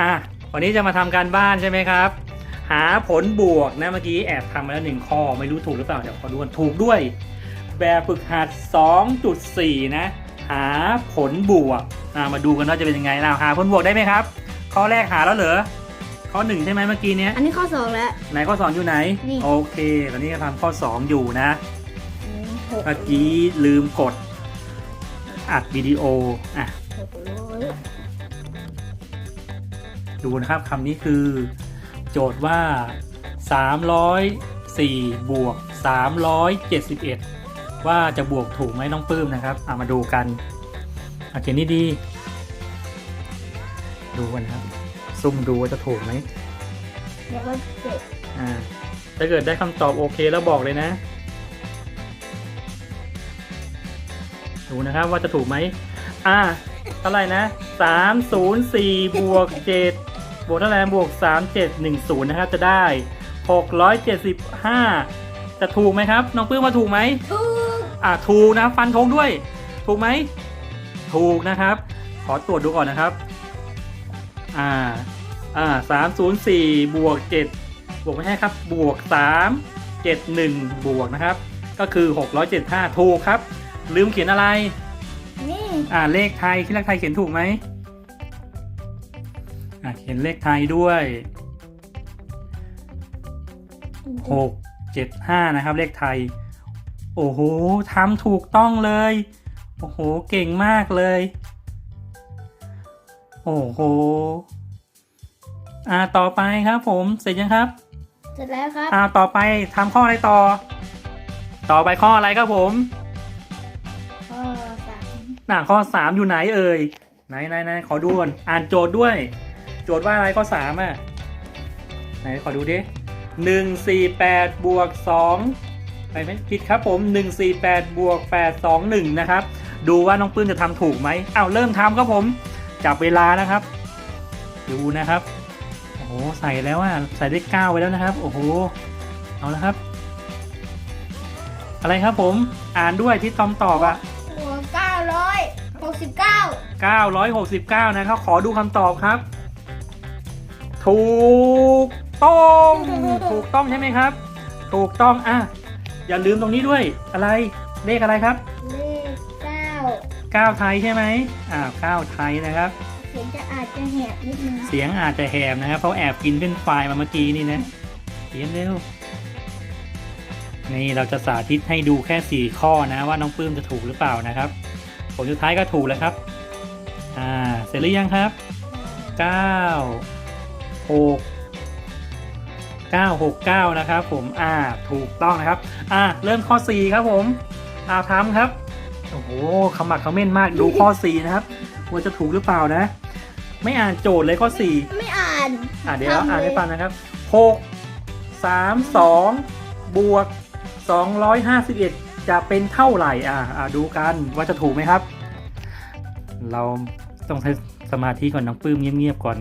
อะวันนี้จะมาทำการบ้านใช่ไหมครับ หาผลบวกนะเมื่อกี้แอบทำมาแล้วหนึ่งข้อไม่รู้ถูกหรือเปล่าเดี๋ยวขอดูกันถูกด้วย แบบฝึกหัด 2.4 นะ หาผลบวกอะมาดูกันว่าจะเป็นยังไงเราหาผลบวกได้ไหมครับ ข้อแรกหาแล้วเหรอข้อหนึ่งใช่ไหมเมื่อกี้เนี้ยอันนี้ข้อสองแล้วไหนข้อสองอยู่ไหนนี่โอเคตอนนี้ก็ทำข้อสองอยู่นะอืมหกเมื่อกี้ลืมกดอัดวิดีโออะหกร้อย ดูนะครับคำนี้คือ โจทย์ว่า 304 บวก 371 ว่าจะบวกถูกไหมน้องปื้มนะครับเอามาดูกันเอาเขียนนี่ดีๆดูกันครับ ซุ่มดูว่าจะถูกไหมแล้วก็เจ็ดอ่าถ้าเกิดได้คำตอบโอเคแล้วบอกเลยนะ ดูนะครับว่าจะถูกไหมอ่าเท่าไหร่นะ 304 บวก7บ วกเท่าไหร่บวก 3710 นะครับ จะได้ 675 จะถูกไหมครับ น้องปื้มว่าถูกไหมถูก อ่าถูกนะครับฟันธงด้วย ถูกไหม ถูกนะครับ ขอตรวจดูก่อนนะครับ อ่า อ่าสามศูนย์สี่บวกเจ็ดบวกไม่ใช่ครับ บวกสามเจ็ดหนึ่งบวกนะครับ ก็คือหกร้อยเจ็ดห้าถูกครับ ลืมเขียนอะไร นี่ อ่า เลขไทยที่เลขไทยเขียนถูกไหมอ่า เขียนเลขไทยด้วยหกเจ็ดห้านะครับ เลขไทย โอ้โหทำถูกต้องเลย โอ้โห เก่งมากเลย โอ้โห อ่า ต่อไปครับผม เสร็จยังครับ เสร็จแล้วครับ อ่า ต่อไปทำข้ออะไรต่อ ต่อไปข้ออะไรครับผม ข้อสามหน้าข้อสามอยู่ไหนเอ่ย ไหนไหนไหนขอดูก่อนอ่านโจทย์ด้วยโจทย์ว่าอะไรข้อสามอะ ไหนขอดูดิหนึ่งสี่แปดบวกสองไปไหมผิดครับผมหนึ่งสี่แปดบวกแปดสองหนึ่งนะครับ ดูว่าน้องปื้มจะทำถูกไหมอ้าวเริ่มทำครับผม จับเวลานะครับ ดูนะครับ โอ้โห ใส่แล้วอะ ใส่ได้เก้าไว้แล้วนะครับ โอ้โห เอาละครับ อะไรครับผม อ่านด้วยที่ตอมตอบอะหัวเก้าร้อยหกสิบเก้า969นะครับ ขอดูคำตอบครับ ถูกต้องถูกต้องใช่ไหมครับ ถูกต้องอะอย่าลืมตรงนี้ด้วยอะไรเลขอะไรครับเลขเก้า9ไทยใช่ไหมอ่า9ไทยนะครับ เสียงจะอาจจะแหบนิดนึงเสียงอาจจะแหบนะครับเพราะแอบกินเป็นไฟล์มาเมื่อกี้นี่นะเขียนเร็วนี่เราจะสาธิตให้ดูแค่ 4 ข้อนะว่าน้องปื้มจะถูกหรือเปล่านะครับ ผลสุดท้ายก็ถูกแล้วครับ อ่า เสร็จหรือยังครับ 9 6 9 6 9 นะครับผมอ่าถูกต้องนะครับอ่าเริ่มข้อ 4 ครับผมอ่าทำครับ โอ้โหขมักเขม้นมากดูข้อ 4 นะครับว่าจะถูกหรือเปล่านะ ไม่อ่านโจทย์เลยข้อ 4 ไม่อ่านอ่าเดี๋ยวทำเลยอ่านให้ฟังนะครับ 6 3 2 บวก 251 จะเป็นเท่าไหร่อ่าอ่าดูกันว่าจะถูกไหมครับ เราต้องใช้สมาธิก่อนน้องปื้มเงียบๆก่อน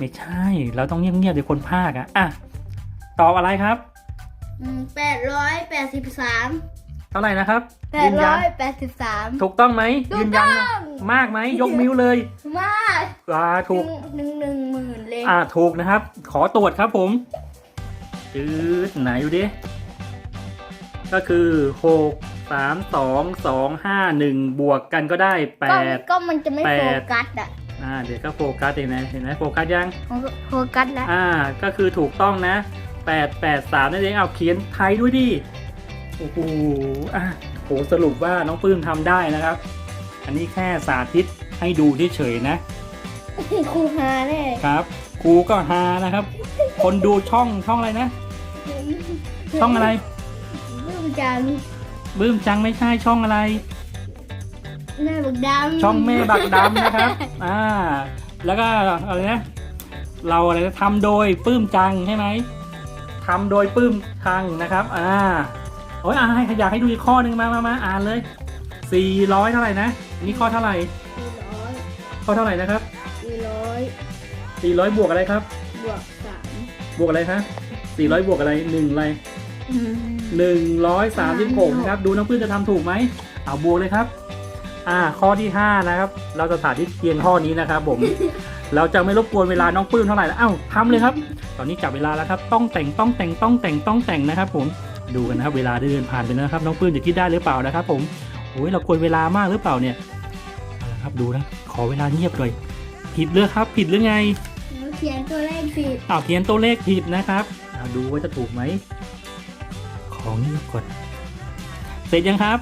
ไม่ใช่ เราต้องเงียบๆเดี๋ยวคนภาคอะอะตอบอะไรครับแปดร้อยแปดสิบสามเท่าไหร่นะครับแปยืดนยัร้อนยแปดสิบสามถูกต้องไหมถูยืกนยัต้นองมากไหมยกนิ้วเลย มากอ่าถูกหนึ่งหนึ่งหมื่นเลยอ่าถูกนะครับ ขอตรวจครับผมจืดไหนดูดิก็คือหกสามสองสองห้าหนึ่งบวกกันก็ได้แปก็ดก็มันจะไม่แปโฟดกัสอะ อ่าเดี๋ยวก็โฟกัสเองนะเห็นไหมโฟกัสยัง โฟกัสแล้ว อ่า ก็คือถูกต้องนะแปดแปดสามนั่นเองเอาเขียนไทยด้วยดิโอ้โหอะโหสรุปว่าน้องปื้มทำได้นะครับ อันนี้แค่สาธิตให้ดูเฉยๆนะ ครูฮาแน่ครับครูก็ฮานะครับ คนดูช่องช่องอะไรนะ ช่องอะไร เรื่องจัง บื้มจังไม่ใช่ช่องอะไร แม่บักดำช่องแม่บักดำนะครับ อ่า แล้วก็อะไรนะ เราอะไรนะทำโดยปื้มจังใช่ไหมทำโดยปื้มจังนะครับ อ่า โอ้ยอ่าให้อยากให้ดูอีกข้อหนึ่งมามามาอ่านเลย400เท่าไหร่นะ อันนี่ข้อเท่าไหร่สี่ร้อยข้อเท่าไหร่นะครับสี่ร้อย400บวกอะไรครับ บวกสามบวกอะไรคะ400บวกอะไรหนึ่งอะไรหนึ่งร้อยสามสิบหกนะครับ ดูน้องปื้นจะทำถูกไหมเอาบวกเลยครับ อ่า ข้อที่ห้านะครับ เราจะสาธิตเพียงข้อนี้นะครับผม เราจะไม่รบกวนเวลาน้องปื้มเท่าไหร่แล้วเอ้าทำเลยครับ ตอนนี้จับเวลาแล้วครับ ต้องแต่งต้องแต่งต้องแต่งต้องแต่งนะครับ ผมดูกันนะครับ เวลาเดินผ่านไปแล้วนะครับ น้องปื้มจะคิดได้หรือเปล่านะครับ ผมโอ้ยเราควรเวลามากหรือเปล่าเนี่ยเอาละครับดูนะขอเวลาเงียบหน่อยผิดหรือครับ ผิดหรือไงหนูเขียนตัวเลขผิดอ้าวเขียนตัวเลขผิดนะครับเอาดูว่าจะถูกไหมของเงียบก่อนเสร็จยังครับ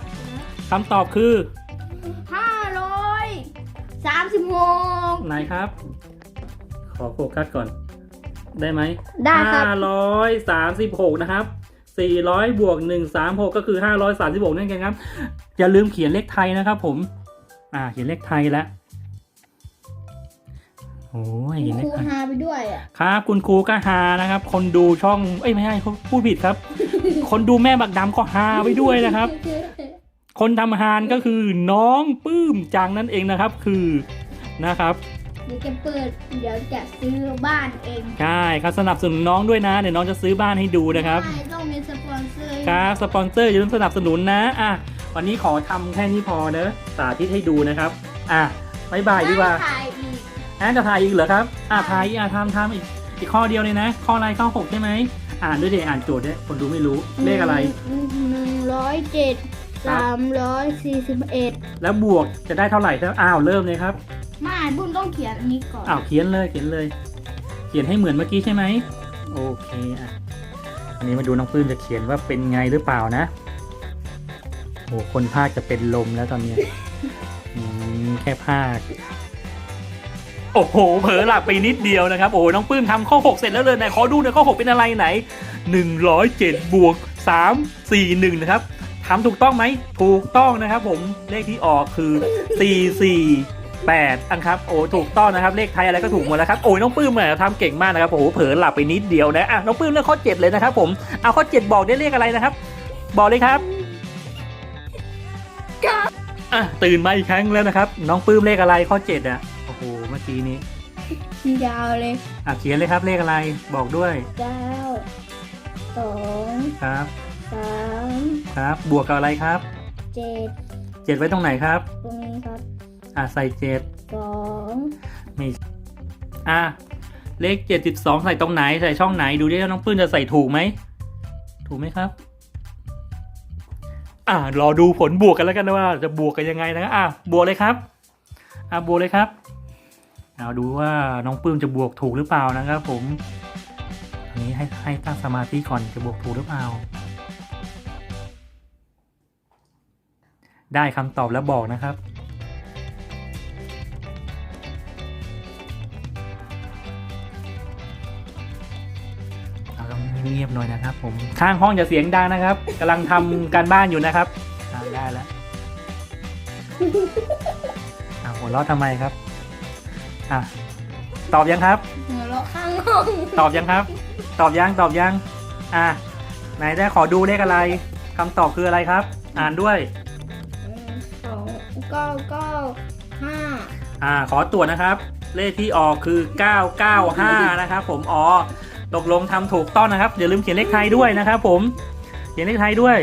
คำตอบคือห้าร้อย สามสิบหกไหนครับ ขอโฟกัสก่อน ได้ไหมได้ครับ ห้าร้อยสามสิบหกนะครับสี่ร้อยบวกหนึ่งสามหกก็คือห้าร้อยสามสิบหกนั่นเองครับ อย่าลืมเขียนเลขไทยนะครับ ผม อ่า เขียนเลขไทยแล้วโอ้ยเขียนเลคขรูไทยหาไปด้วยอะครับ คุณครูก็ฮานะครับ คนดูช่องเอ้ยไม่ใช่เขาพูดผิดครับ คนดูแม่บักดำก็ฮาไปด้วยนะครับ คนทำฮานก็คือน้องปื้มจังนั่นเองนะครับ คือ นะครับ เดี๋ยวจะเปิดเดี๋ยวจะซื้อบ้านเองใช่ครับสนับสนุนน้องด้วยนะ เดี๋ยวน้องจะซื้อบ้านให้ดูนะครับใช่ต้องมีสปอนเซอร์ครับสปอนเซอร์อย่าลืมสนับสนุนนะอะวันนี้ขอทำแค่นี้พอเนอะสาธิตให้ดูนะครับอะบายบายดีกว่าถ่ายอีกแอนจะถ่ายอีกเหรอครับอะถ่ายอีกอะทำทำอีกอีกข้อเดียวเลยนะ ข้ออะไรข้อหกใช่ไหมอ่านด้วยเดี๋ยวอ่านโจทย์ด้วยคนดูไม่รู้เลขอะไรหนึ่งร้อยเจ็ดครับสามร้อยสี่สิบเอ็ดแล้วบวกจะได้เท่าไหร่ถ้าอ้าวเริ่มเลยครับ ไม่บุญต้องเขียนอันนี้ก่อนอ้าวเขียนเลยเขียนเลย เขียนให้เหมือนเมื่อกี้ใช่ไหมโอเคอะอันนี้มาดูน้องปื้มจะเขียนว่าเป็นไงหรือเปล่านะโอ้คนภาคจะเป็นลมแล้วตอนนี้แค่ภาคโอ้โหเผลอหลับไปนิดเดียวนะครับ โอ้โหน้องปื้มทำข้อ 6 เสร็จแล้วเลยไหนขอดูหน่อยข้อ 6 เป็นอะไรไหน 107บวก3 4 1 นะครับทำถูกต้องไหม ถูกต้องนะครับผมเลขที่ออกคือ 4 4แปดอันครับโอ้ถูกต้องนะครับเลขไทยอะไรก็ถูกหมดแล้วครับโอ้ยน้องปื้มเนี่ยทำเก่งมากนะครับโอ้โหเผลอหลับไปนิดเดียวนะอะน้องปื้มเลือกข้อเจ็ดเลยนะครับผมเอาข้อเจ็ดบอกได้เลขอะไรนะครับ บอกเลยครับอะตื่นมาอีกครั้งแล้วนะครับ น้องปื้มเลขอะไรข้อเจ็ดอะโอ้โหเมื่อกี้นี้ยาวเลยอะเขียนเลยครับเลขอะไรบอกด้วยเก้าสองครับสามครับบวกกับอะไรครับเจ็ดเจ็ดไว้ตรงไหนครับตรงนี้ครับ อะใส่เจ็ดสองไม่อะเลขเจ็ดสิบสองใส่ตรงไหนใส่ช่องไหนดูดิว่าน้องปื้มจะใส่ถูกไหม ถูกไหมครับ อ่ารอดูผลบวกกันแล้วกันนะว่า จะบวกกันยังไงนะอะบวกเลยครับ อะบวกเลยครับเอาดูว่าน้องปื้มจะบวกถูกหรือเปล่านะครับผมอันนี้ให้ให้ตั้งสมาธิก่อนจะบวกถูกหรือเปล่า ได้คำตอบแล้วบอกนะครับ บๆหน่อยนะครับ ผมข้างห้องอย่าเสียงดังนะครับกำลังทำการบ้านอยู่นะครับอ่าได้แล้วอ่าหัวเราะทำไมครับอะตอบยังครับหัวเราะข้างห้องตอบยังครับ ตอบยังตอบยังอะไหนได้ขอดูเลขอะไรคำตอบคืออะไรครับ อ่านด้วยสองเก้าเก้าห้าอ่า ขอตรวจนะครับ เลขที่ออกคือ 995 นะครับ ผมอ๋อ ตกลงทำถูกต้องนะครับอย่าลืมเขียนเลขไทยด้วยนะครับผมเขียนเลขไทยด้วย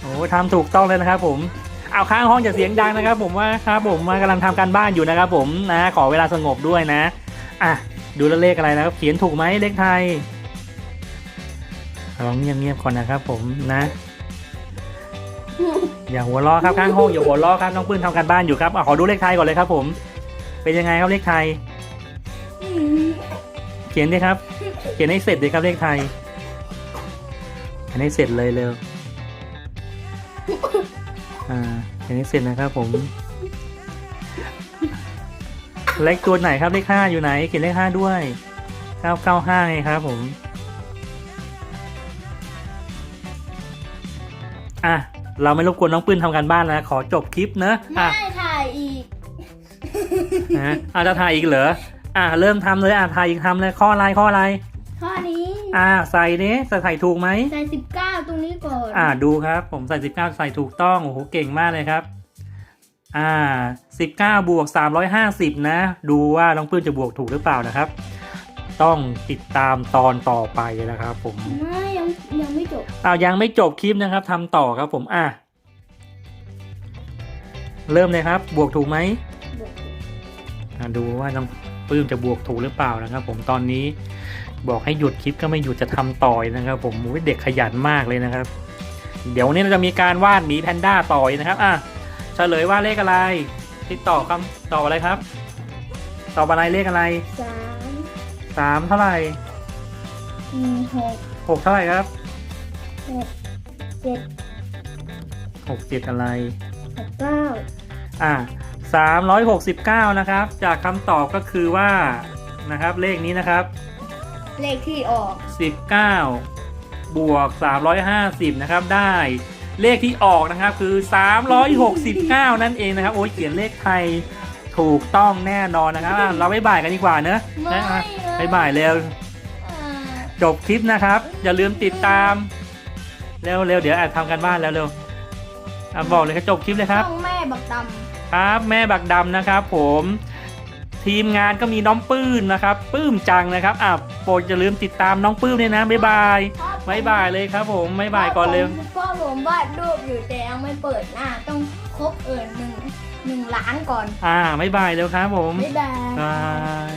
โอ้ทำถูกต้องเลยนะครับ ผมเอาข้างห้องอย่าเสียงดังนะครับ ผมว่าครับผมว่ากำลังทำการบ้านอยู่นะครับ ผมนะขอเวลาสงบด้วยนะอะดูแล้วเลขอะไรนะครับ เขียนถูกไหมเลขไทยลองเงียบๆก่อนนะครับผมนะ อย่าหัวล้อครับข้างห้องอย่าหัวล้อครับน้องปื้นทำการบ้านอยู่ครับอะขอดูเลขไทยก่อนเลยครับ ผม เป็นยังไงครับเลขไทย เขียนดิครับเขียนให้เสร็จดิครับเลขไทยเขียนให้เสร็จเลยเร็วอ่าเขียนให้เสร็จนะครับผม เลขตัวไหนครับเลขห้าอยู่ไหน เขียนเลขห้าด้วยเก้าเก้าห้าไงครับผมอะเราไม่รบกวนน้องปื้นทำการบ้านแล้วขอจบคลิปเนอะอะ ไม่ถ่ายอีก นะอาจจะถ่ายอีกเหรอ อ่าเริ่มทำเลยอ่าถ่ายอีกทำเลยข้ออะไรข้ออะไร ข้อนี้อ่าใส่เนี้ใส่ใส่ถูกไหมใส่สิบเก้าตรงนี้ก่อนอ่าดูครับ ผมใส่สิบเก้าใส่ถูกต้องโอ้โหเก่งมากเลยครับ อ่าสิบเก้าบวกสามร้อยห้าสิบนะ ดูว่าน้องปื้นจะบวกถูกหรือเปล่านะครับ ต้องติดตามตอนต่อไปนะครับ ผมไม่ยังยังไม่จบอ้าวยังไม่จบคลิปนะครับทำต่อครับ ผมอะเริ่มเลยครับ บวกถูกไหมบอกอ่าดูว่าน้องปื้มจะบวกถูกหรือเปล่านะครับ ผมตอนนี้ บอกให้หยุดคลิปก็ไม่หยุดจะทำต่อยนะครับ ผมอุ๊ยเด็กขยันมากเลยนะครับ เดี๋ยววันนี้เราจะมีการวาดหมีแพนด้าต่อยนะครับอะเฉลยว่าเลขอะไร ติดต่อคำตอบอะไรครับ ตอบอะไรเลขอะไรสามสามเท่าไหร่สี่หกหกเท่าไหร่ครับหกเจ็ดหกเจ็ดอะไรหกเก้าอ่าสามร้อยหกสิบเก้านะครับ จากคำตอบก็คือว่านะครับเลขนี้นะครับ เลขที่ออกสิบเก้าบวกสามร้อยห้าสิบนะครับ ได้เลขที่ออกนะครับคือสามร้อยหกสิบเก้านั่นเองนะครับ โอ้ยเขียนเลขไทยถูกต้องแน่นอนนะครับอะเราไม่บ่ายกันดีกว่าเนอะไม่นะอะนะบ๊ายบายเร็วอ่าจบคลิปนะครับ อย่าลืมติดตาม เร็วเร็วเดี๋ยวแอบทำกันบ้านแล้วเร็วอะบอกเลยครับจบคลิปเลยครับ ต้องแม่บักดครับแม่บักดำนะครับผม ทีมงานก็มีน้องปื้นนะครับ ปื้มจังนะครับอะ โปรดอย่าลืมติดตามน้องปื้มด้วยนะบ๊ายบายำบ๊ายบายเลยครับ ผมบ๊ายบายก่อนเร็วพ่อผมวาดรูปอยู่แต่ยังไม่เปิดหน้าต้องครบเอิญหนึ่งหนึ่งล้านก่อน อ่าบ๊ายบายเร็วครับผมบ๊ายบายบาย